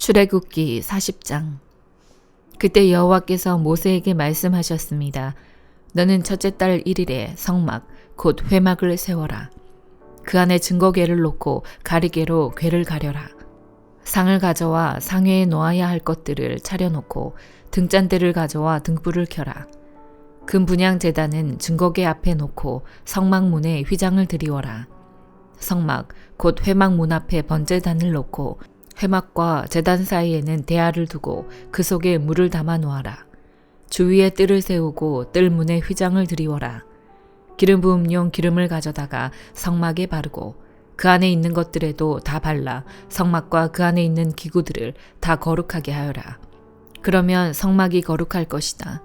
출애굽기 40장 그때 여호와께서 모세에게 말씀하셨습니다. 너는 첫째 달 1일에 성막 곧 회막을 세워라. 그 안에 증거궤를 놓고 가리개로 궤를 가려라. 상을 가져와 상회에 놓아야 할 것들을 차려놓고 등잔대를 가져와 등불을 켜라. 금 분양 제단은 증거궤 앞에 놓고 성막 문에 휘장을 드리워라. 성막 곧 회막 문 앞에 번제단을 놓고 회막과 제단 사이에는 대야를 두고 그 속에 물을 담아 놓아라. 주위에 뜰을 세우고 뜰 문에 휘장을 드리워라. 기름 부음용 기름을 가져다가 성막에 바르고 그 안에 있는 것들에도 다 발라 성막과 그 안에 있는 기구들을 다 거룩하게 하여라. 그러면 성막이 거룩할 것이다.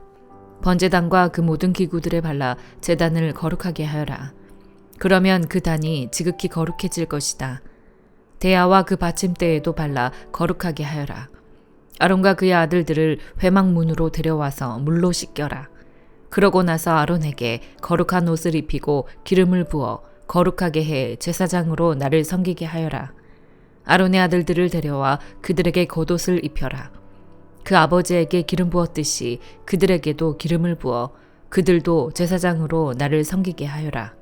번제단과 그 모든 기구들에 발라 제단을 거룩하게 하여라. 그러면 그 단이 지극히 거룩해질 것이다. 대야와 그 받침대에도 발라 거룩하게 하여라. 아론과 그의 아들들을 회막문으로 데려와서 물로 씻겨라. 그러고 나서 아론에게 거룩한 옷을 입히고 기름을 부어 거룩하게 해 제사장으로 나를 섬기게 하여라. 아론의 아들들을 데려와 그들에게 겉옷을 입혀라. 그 아버지에게 기름 부었듯이 그들에게도 기름을 부어 그들도 제사장으로 나를 섬기게 하여라.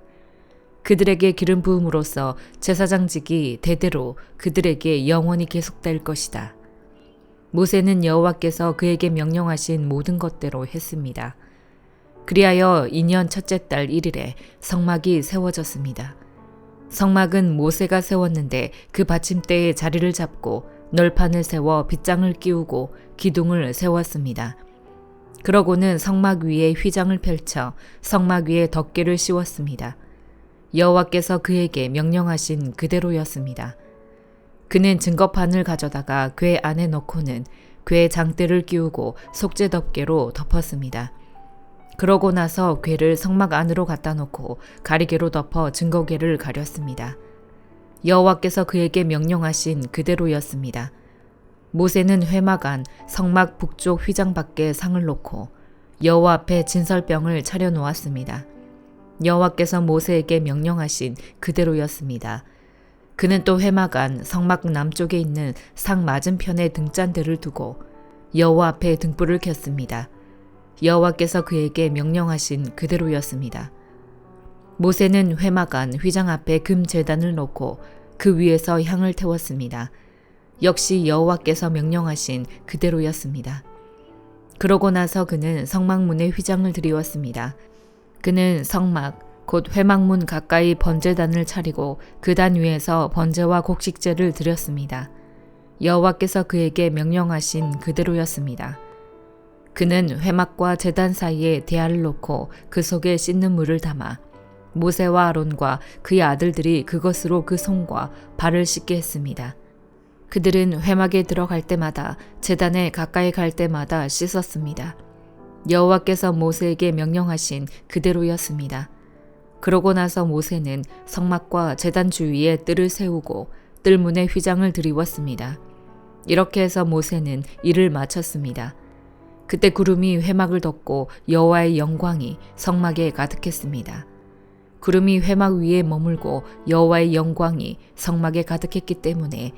그들에게 기름 부음으로써 제사장직이 대대로 그들에게 영원히 계속될 것이다. 모세는 여호와께서 그에게 명령하신 모든 것대로 했습니다. 그리하여 2년 첫째 달 1일에 성막이 세워졌습니다. 성막은 모세가 세웠는데 그 받침대에 자리를 잡고 널판을 세워 빗장을 끼우고 기둥을 세웠습니다. 그러고는 성막 위에 휘장을 펼쳐 성막 위에 덮개를 씌웠습니다. 여호와께서 그에게 명령하신 그대로였습니다. 그는 증거판을 가져다가 궤 안에 넣고는 궤 장대를 끼우고 속죄 덮개로 덮었습니다. 그러고 나서 궤를 성막 안으로 갖다 놓고 가리개로 덮어 증거궤를 가렸습니다. 여호와께서 그에게 명령하신 그대로였습니다. 모세는 회막 안 성막 북쪽 휘장 밖에 상을 놓고 여호와 앞에 진설병을 차려 놓았습니다. 여호와께서 모세에게 명령하신 그대로였습니다. 그는 또 회막 안 성막 남쪽에 있는 상 맞은편에 등잔대를 두고 여호와 앞에 등불을 켰습니다. 여호와께서 그에게 명령하신 그대로였습니다. 모세는 회막 안 휘장 앞에 금 제단을 놓고 그 위에서 향을 태웠습니다. 역시 여호와께서 명령하신 그대로였습니다. 그러고 나서 그는 성막문에 휘장을 드리웠습니다. 그는 성막 곧 회막문 가까이 번제단을 차리고 그 단 위에서 번제와 곡식제를 드렸습니다. 여호와께서 그에게 명령하신 그대로였습니다. 그는 회막과 제단 사이에 대야를 놓고 그 속에 씻는 물을 담아 모세와 아론과 그의 아들들이 그것으로 그 손과 발을 씻게 했습니다. 그들은 회막에 들어갈 때마다 제단에 가까이 갈 때마다 씻었습니다. 여호와께서 모세에게 명령하신 그대로였습니다. 그러고 나서 모세는 성막과 제단 주위에 뜰을 세우고 뜰문에 휘장을 드리웠습니다. 이렇게 해서 모세는 일을 마쳤습니다. 그때 구름이 회막을 덮고 여호와의 영광이 성막에 가득했습니다. 구름이 회막 위에 머물고 여호와의 영광이 성막에 가득했기 때문에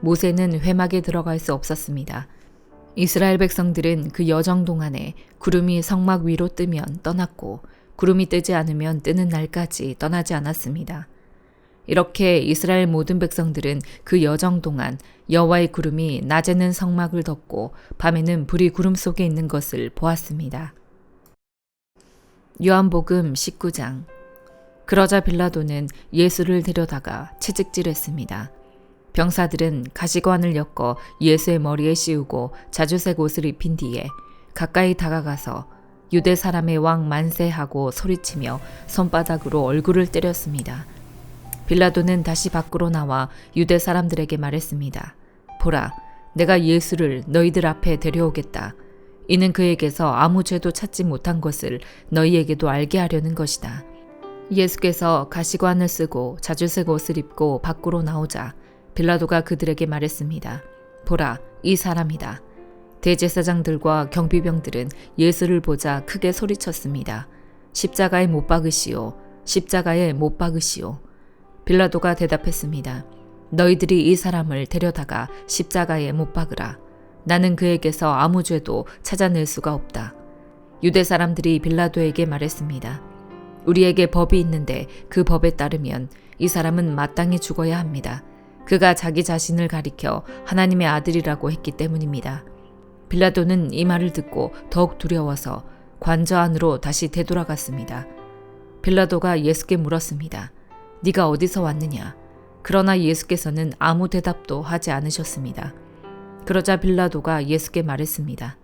모세는 회막에 들어갈 수 없었습니다. 이스라엘 백성들은 그 여정 동안에 구름이 성막 위로 뜨면 떠났고 구름이 뜨지 않으면 뜨는 날까지 떠나지 않았습니다. 이렇게 이스라엘 모든 백성들은 그 여정 동안 여호와의 구름이 낮에는 성막을 덮고 밤에는 불이 구름 속에 있는 것을 보았습니다. 요한복음 19장 그러자 빌라도는 예수를 데려다가 채찍질했습니다. 병사들은 가시관을 엮어 예수의 머리에 씌우고 자주색 옷을 입힌 뒤에 가까이 다가가서 유대 사람의 왕 만세하고 소리치며 손바닥으로 얼굴을 때렸습니다. 빌라도는 다시 밖으로 나와 유대 사람들에게 말했습니다. 보라, 내가 예수를 너희들 앞에 데려오겠다. 이는 그에게서 아무 죄도 찾지 못한 것을 너희에게도 알게 하려는 것이다. 예수께서 가시관을 쓰고 자주색 옷을 입고 밖으로 나오자 빌라도가 그들에게 말했습니다. 보라, 이 사람이다. 대제사장들과 경비병들은 예수를 보자 크게 소리쳤습니다. 십자가에 못 박으시오. 십자가에 못 박으시오. 빌라도가 대답했습니다. 너희들이 이 사람을 데려다가 십자가에 못 박으라. 나는 그에게서 아무 죄도 찾아낼 수가 없다. 유대 사람들이 빌라도에게 말했습니다. 우리에게 법이 있는데 그 법에 따르면 이 사람은 마땅히 죽어야 합니다. 그가 자기 자신을 가리켜 하나님의 아들이라고 했기 때문입니다. 빌라도는 이 말을 듣고 더욱 두려워서 관저 안으로 다시 되돌아갔습니다. 빌라도가 예수께 물었습니다. 네가 어디서 왔느냐? 그러나 예수께서는 아무 대답도 하지 않으셨습니다. 그러자 빌라도가 예수께 말했습니다.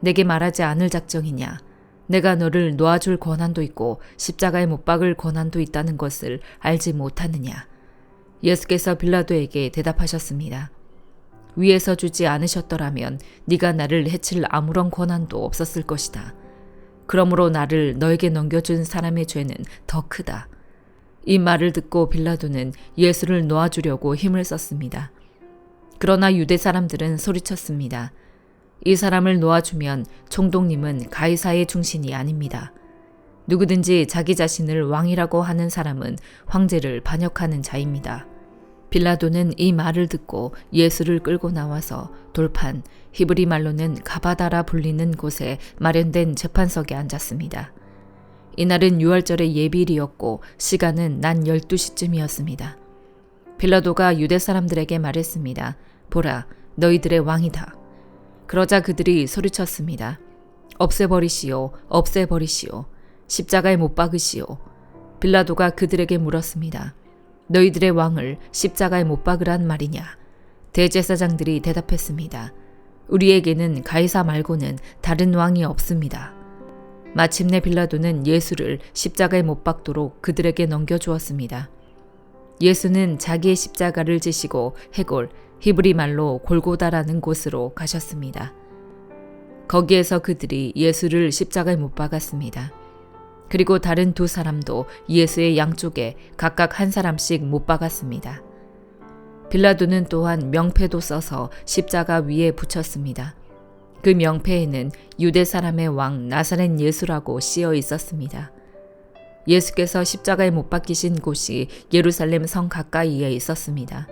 내게 말하지 않을 작정이냐? 내가 너를 놓아줄 권한도 있고 십자가에 못 박을 권한도 있다는 것을 알지 못하느냐? 예수께서 빌라도에게 대답하셨습니다. 위에서 주지 않으셨더라면 네가 나를 해칠 아무런 권한도 없었을 것이다. 그러므로 나를 너에게 넘겨준 사람의 죄는 더 크다. 이 말을 듣고 빌라도는 예수를 놓아주려고 힘을 썼습니다. 그러나 유대 사람들은 소리쳤습니다. 이 사람을 놓아주면 총독님은 가이사의 중신이 아닙니다. 누구든지 자기 자신을 왕이라고 하는 사람은 황제를 반역하는 자입니다. 빌라도는 이 말을 듣고 예수를 끌고 나와서 돌판, 히브리 말로는 가바다라 불리는 곳에 마련된 재판석에 앉았습니다. 이날은 6월절의 예비일이었고 시간은 난 12시쯤이었습니다. 빌라도가 유대 사람들에게 말했습니다. 보라, 너희들의 왕이다. 그러자 그들이 소리쳤습니다. 없애버리시오, 없애버리시오. 십자가에 못 박으시오. 빌라도가 그들에게 물었습니다. 너희들의 왕을 십자가에 못 박으란 말이냐? 대제사장들이 대답했습니다. 우리에게는 가이사 말고는 다른 왕이 없습니다. 마침내 빌라도는 예수를 십자가에 못 박도록 그들에게 넘겨주었습니다. 예수는 자기의 십자가를 지시고 해골, 히브리 말로 골고다라는 곳으로 가셨습니다. 거기에서 그들이 예수를 십자가에 못 박았습니다. 그리고 다른 두 사람도 예수의 양쪽에 각각 한 사람씩 못 박았습니다. 빌라도는 또한 명패도 써서 십자가 위에 붙였습니다. 그 명패에는 유대 사람의 왕 나사렛 예수라고 씌어 있었습니다. 예수께서 십자가에 못 박히신 곳이 예루살렘 성 가까이에 있었습니다.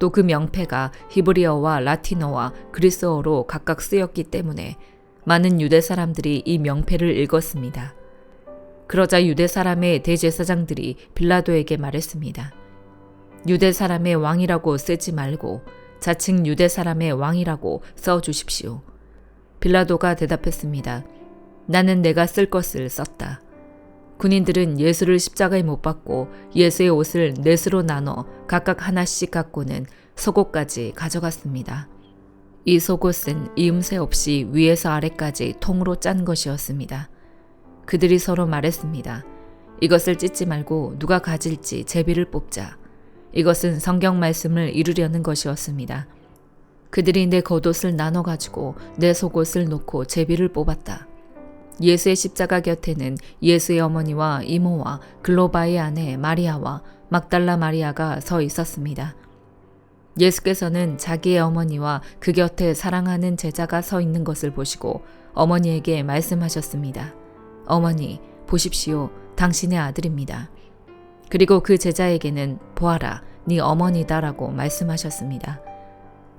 또 그 명패가 히브리어와 라틴어와 그리스어로 각각 쓰였기 때문에 많은 유대 사람들이 이 명패를 읽었습니다. 그러자 유대 사람의 대제사장들이 빌라도에게 말했습니다. 유대 사람의 왕이라고 쓰지 말고 자칭 유대 사람의 왕이라고 써 주십시오. 빌라도가 대답했습니다. 나는 내가 쓸 것을 썼다. 군인들은 예수를 십자가에 못 박고 예수의 옷을 넷으로 나눠 각각 하나씩 갖고는 속옷까지 가져갔습니다. 이 속옷은 이음새 없이 위에서 아래까지 통으로 짠 것이었습니다. 그들이 서로 말했습니다. 이것을 찢지 말고 누가 가질지 제비를 뽑자. 이것은 성경 말씀을 이루려는 것이었습니다. 그들이 내 겉옷을 나눠 가지고 내 속옷을 놓고 제비를 뽑았다. 예수의 십자가 곁에는 예수의 어머니와 이모와 글로바의 아내 마리아와 막달라 마리아가 서 있었습니다. 예수께서는 자기의 어머니와 그 곁에 사랑하는 제자가 서 있는 것을 보시고 어머니에게 말씀하셨습니다. 어머니, 보십시오. 당신의 아들입니다. 그리고 그 제자에게는 보아라, 네 어머니다라고 말씀하셨습니다.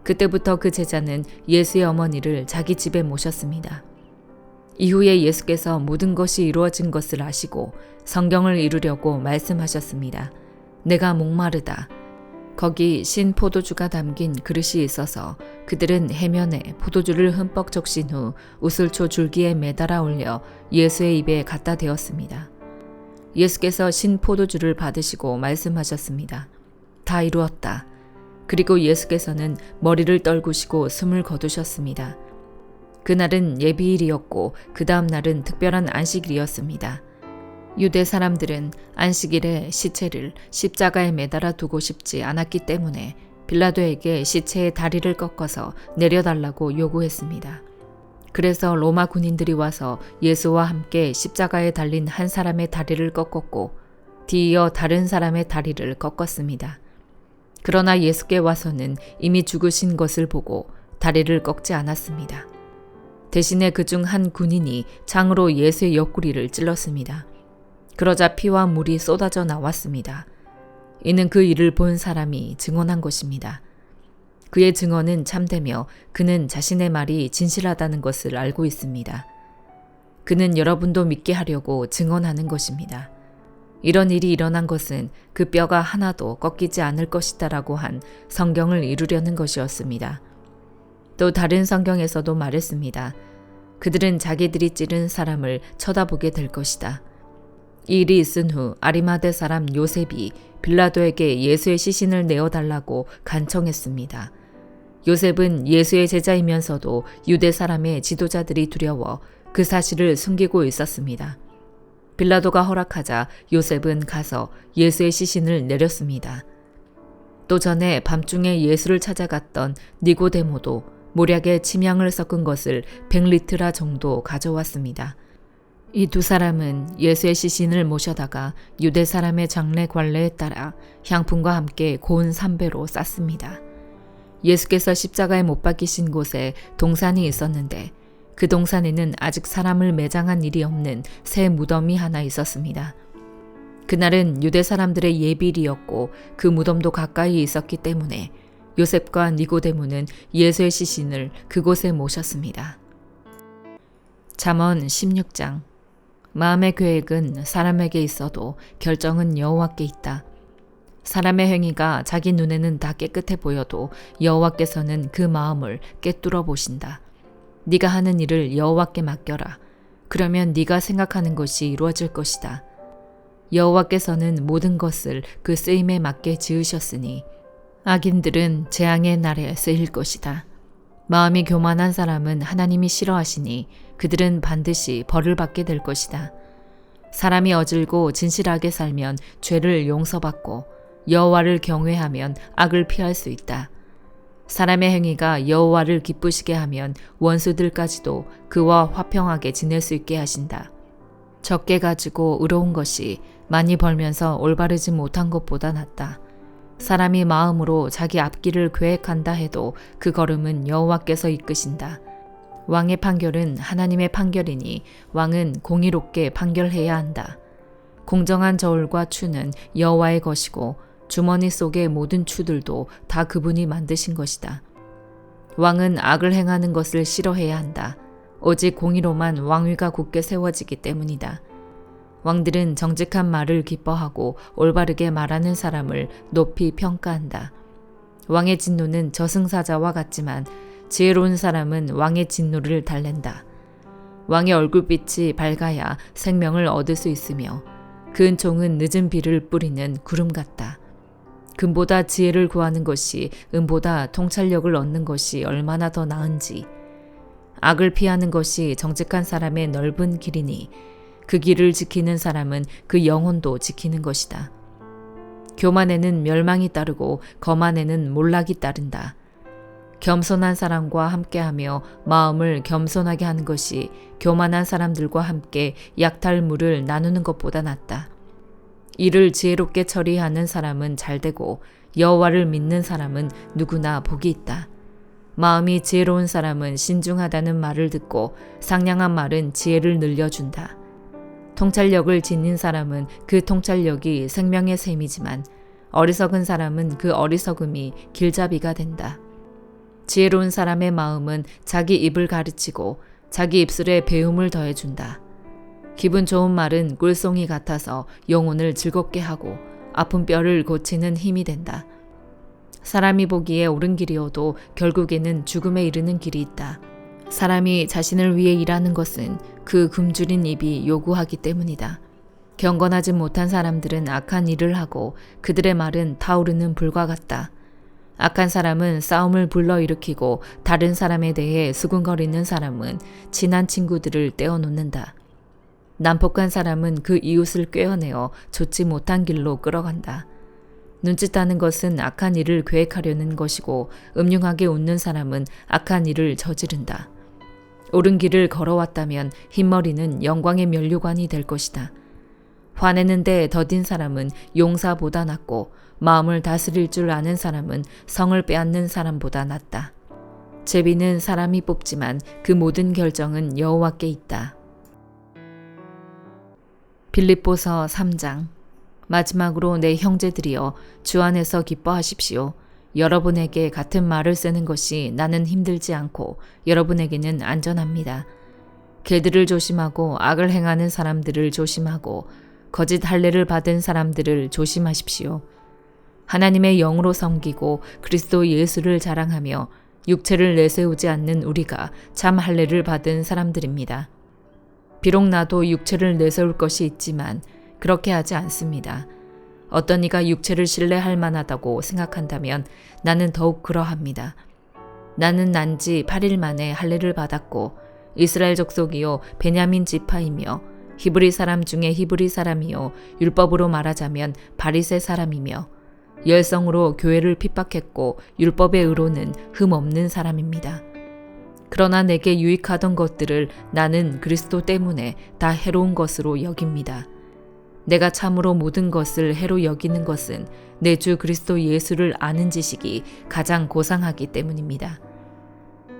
그때부터 그 제자는 예수의 어머니를 자기 집에 모셨습니다. 이후에 예수께서 모든 것이 이루어진 것을 아시고 성경을 이루려고 말씀하셨습니다. 내가 목마르다. 거기 신 포도주가 담긴 그릇이 있어서 그들은 해면에 포도주를 흠뻑 적신 후 우슬초 줄기에 매달아 올려 예수의 입에 갖다 대었습니다. 예수께서 신 포도주를 받으시고 말씀하셨습니다. 다 이루었다. 그리고 예수께서는 머리를 떨구시고 숨을 거두셨습니다. 그날은 예비일이었고 그 다음 날은 특별한 안식일이었습니다. 유대 사람들은 안식일에 시체를 십자가에 매달아 두고 싶지 않았기 때문에 빌라도에게 시체의 다리를 꺾어서 내려달라고 요구했습니다. 그래서 로마 군인들이 와서 예수와 함께 십자가에 달린 한 사람의 다리를 꺾었고 뒤이어 다른 사람의 다리를 꺾었습니다. 그러나 예수께 와서는 이미 죽으신 것을 보고 다리를 꺾지 않았습니다. 대신에 그 중 한 군인이 창으로 예수의 옆구리를 찔렀습니다. 그러자 피와 물이 쏟아져 나왔습니다. 이는 그 일을 본 사람이 증언한 것입니다. 그의 증언은 참되며 그는 자신의 말이 진실하다는 것을 알고 있습니다. 그는 여러분도 믿게 하려고 증언하는 것입니다. 이런 일이 일어난 것은 그 뼈가 하나도 꺾이지 않을 것이다라고 한 성경을 이루려는 것이었습니다. 또 다른 성경에서도 말했습니다. 그들은 자기들이 찌른 사람을 쳐다보게 될 것이다. 이 일이 있은 후 아리마대 사람 요셉이 빌라도에게 예수의 시신을 내어달라고 간청했습니다. 요셉은 예수의 제자이면서도 유대 사람의 지도자들이 두려워 그 사실을 숨기고 있었습니다. 빌라도가 허락하자 요셉은 가서 예수의 시신을 내렸습니다. 또 전에 밤중에 예수를 찾아갔던 니고데모도 모략에 침향을 섞은 것을 100리트라 정도 가져왔습니다. 이 두 사람은 예수의 시신을 모셔다가 유대 사람의 장례 관례에 따라 향품과 함께 고운 삼배로 쌌습니다. 예수께서 십자가에 못 박히신 곳에 동산이 있었는데 그 동산에는 아직 사람을 매장한 일이 없는 새 무덤이 하나 있었습니다. 그날은 유대 사람들의 예비일이었고 그 무덤도 가까이 있었기 때문에 요셉과 니고데모는 예수의 시신을 그곳에 모셨습니다. 잠언 16장 마음의 계획은 사람에게 있어도 결정은 여호와께 있다. 사람의 행위가 자기 눈에는 다 깨끗해 보여도 여호와께서는 그 마음을 꿰뚫어 보신다. 네가 하는 일을 여호와께 맡겨라. 그러면 네가 생각하는 것이 이루어질 것이다. 여호와께서는 모든 것을 그 쓰임에 맞게 지으셨으니 악인들은 재앙의 날에 쓰일 것이다. 마음이 교만한 사람은 하나님이 싫어하시니 그들은 반드시 벌을 받게 될 것이다. 사람이 어질고 진실하게 살면 죄를 용서받고 여호와를 경외하면 악을 피할 수 있다. 사람의 행위가 여호와를 기쁘시게 하면 원수들까지도 그와 화평하게 지낼 수 있게 하신다. 적게 가지고 의로운 것이 많이 벌면서 올바르지 못한 것보다 낫다. 사람이 마음으로 자기 앞길을 계획한다 해도 그 걸음은 여호와께서 이끄신다. 왕의 판결은 하나님의 판결이니 왕은 공의롭게 판결해야 한다. 공정한 저울과 추는 여호와의 것이고 주머니 속의 모든 추들도 다 그분이 만드신 것이다. 왕은 악을 행하는 것을 싫어해야 한다. 오직 공의로만 왕위가 굳게 세워지기 때문이다. 왕들은 정직한 말을 기뻐하고 올바르게 말하는 사람을 높이 평가한다. 왕의 진노는 저승사자와 같지만 지혜로운 사람은 왕의 진노를 달랜다. 왕의 얼굴빛이 밝아야 생명을 얻을 수 있으며 그 은총은 늦은 비를 뿌리는 구름 같다. 금보다 지혜를 구하는 것이 은보다 통찰력을 얻는 것이 얼마나 더 나은지. 악을 피하는 것이 정직한 사람의 넓은 길이니 그 길을 지키는 사람은 그 영혼도 지키는 것이다. 교만에는 멸망이 따르고 거만에는 몰락이 따른다. 겸손한 사람과 함께하며 마음을 겸손하게 하는 것이 교만한 사람들과 함께 약탈물을 나누는 것보다 낫다. 이를 지혜롭게 처리하는 사람은 잘 되고 여호와를 믿는 사람은 누구나 복이 있다. 마음이 지혜로운 사람은 신중하다는 말을 듣고 상냥한 말은 지혜를 늘려준다. 통찰력을 지닌 사람은 그 통찰력이 생명의 셈이지만 어리석은 사람은 그 어리석음이 길잡이가 된다. 지혜로운 사람의 마음은 자기 입을 가르치고 자기 입술에 배움을 더해준다. 기분 좋은 말은 꿀송이 같아서 영혼을 즐겁게 하고 아픈 뼈를 고치는 힘이 된다. 사람이 보기에 옳은 길이어도 결국에는 죽음에 이르는 길이 있다. 사람이 자신을 위해 일하는 것은 그 굶주린 입이 요구하기 때문이다. 경건하지 못한 사람들은 악한 일을 하고 그들의 말은 타오르는 불과 같다. 악한 사람은 싸움을 불러일으키고 다른 사람에 대해 수군거리는 사람은 친한 친구들을 떼어놓는다. 난폭한 사람은 그 이웃을 꿰어내어 좋지 못한 길로 끌어간다. 눈짓하는 것은 악한 일을 계획하려는 것이고 음흉하게 웃는 사람은 악한 일을 저지른다. 옳은 길을 걸어왔다면 흰머리는 영광의 면류관이 될 것이다. 화내는데 더딘 사람은 용사보다 낫고 마음을 다스릴 줄 아는 사람은 성을 빼앗는 사람보다 낫다. 제비는 사람이 뽑지만 그 모든 결정은 여호와께 있다. 빌립보서 3장 마지막으로 내 형제들이여 주 안에서 기뻐하십시오. 여러분에게 같은 말을 쓰는 것이 나는 힘들지 않고 여러분에게는 안전합니다. 개들을 조심하고 악을 행하는 사람들을 조심하고 거짓 할례를 받은 사람들을 조심하십시오. 하나님의 영으로 섬기고 그리스도 예수를 자랑하며 육체를 내세우지 않는 우리가 참 할례를 받은 사람들입니다. 비록 나도 육체를 내세울 것이 있지만 그렇게 하지 않습니다. 어떤 이가 육체를 신뢰할 만하다고 생각한다면 나는 더욱 그러합니다. 나는 난 지 8일 만에 할례를 받았고 이스라엘 족속이요 베냐민 지파이며 히브리 사람 중에 히브리 사람이요 율법으로 말하자면 바리새 사람이며 열성으로 교회를 핍박했고 율법의 의로는 흠 없는 사람입니다. 그러나 내게 유익하던 것들을 나는 그리스도 때문에 다 해로운 것으로 여깁니다. 내가 참으로 모든 것을 해로 여기는 것은 내 주 그리스도 예수를 아는 지식이 가장 고상하기 때문입니다.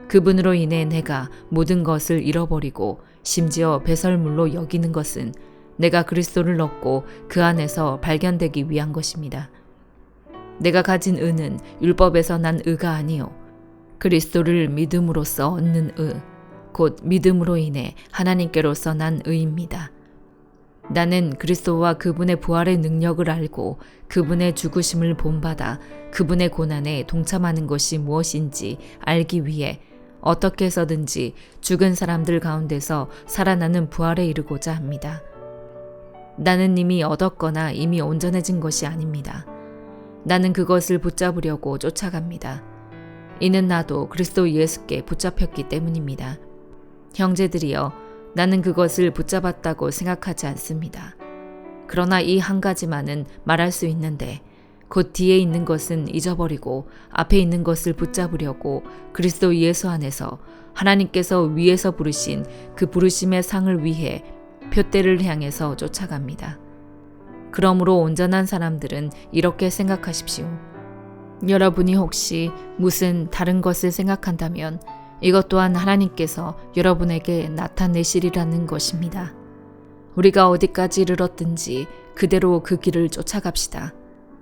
그분으로 인해 내가 모든 것을 잃어버리고 심지어 배설물로 여기는 것은 내가 그리스도를 얻고 그 안에서 발견되기 위한 것입니다. 내가 가진 의는 율법에서 난 의가 아니요 그리스도를 믿음으로써 얻는 의, 곧 믿음으로 인해 하나님께로서 난 의입니다. 나는 그리스도와 그분의 부활의 능력을 알고 그분의 죽으심을 본받아 그분의 고난에 동참하는 것이 무엇인지 알기 위해 어떻게 해서든지 죽은 사람들 가운데서 살아나는 부활에 이르고자 합니다. 나는 이미 얻었거나 이미 온전해진 것이 아닙니다. 나는 그것을 붙잡으려고 쫓아갑니다. 이는 나도 그리스도 예수께 붙잡혔기 때문입니다. 형제들이여, 나는 그것을 붙잡았다고 생각하지 않습니다. 그러나 이 한 가지만은 말할 수 있는데, 곧 뒤에 있는 것은 잊어버리고 앞에 있는 것을 붙잡으려고 그리스도 예수 안에서 하나님께서 위에서 부르신 그 부르심의 상을 위해 표대를 향해서 쫓아갑니다. 그러므로 온전한 사람들은 이렇게 생각하십시오. 여러분이 혹시 무슨 다른 것을 생각한다면 이것 또한 하나님께서 여러분에게 나타내시리라는 것입니다. 우리가 어디까지 이르렀든지 그대로 그 길을 쫓아갑시다.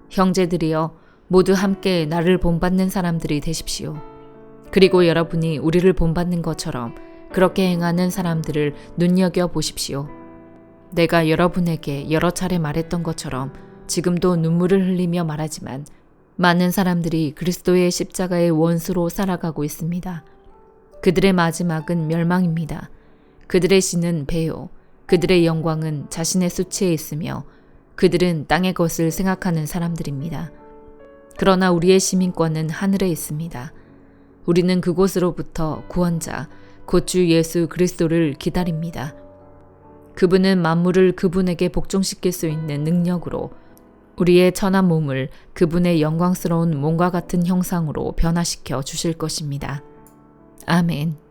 형제들이여 모두 함께 나를 본받는 사람들이 되십시오. 그리고 여러분이 우리를 본받는 것처럼 그렇게 행하는 사람들을 눈여겨 보십시오. 내가 여러분에게 여러 차례 말했던 것처럼 지금도 눈물을 흘리며 말하지만 많은 사람들이 그리스도의 십자가의 원수로 살아가고 있습니다. 그들의 마지막은 멸망입니다. 그들의 신은 배요. 그들의 영광은 자신의 수치에 있으며 그들은 땅의 것을 생각하는 사람들입니다. 그러나 우리의 시민권은 하늘에 있습니다. 우리는 그곳으로부터 구원자, 곧주 예수 그리스도를 기다립니다. 그분은 만물을 그분에게 복종시킬 수 있는 능력으로 우리의 천한 몸을 그분의 영광스러운 몸과 같은 형상으로 변화시켜 주실 것입니다. 아멘.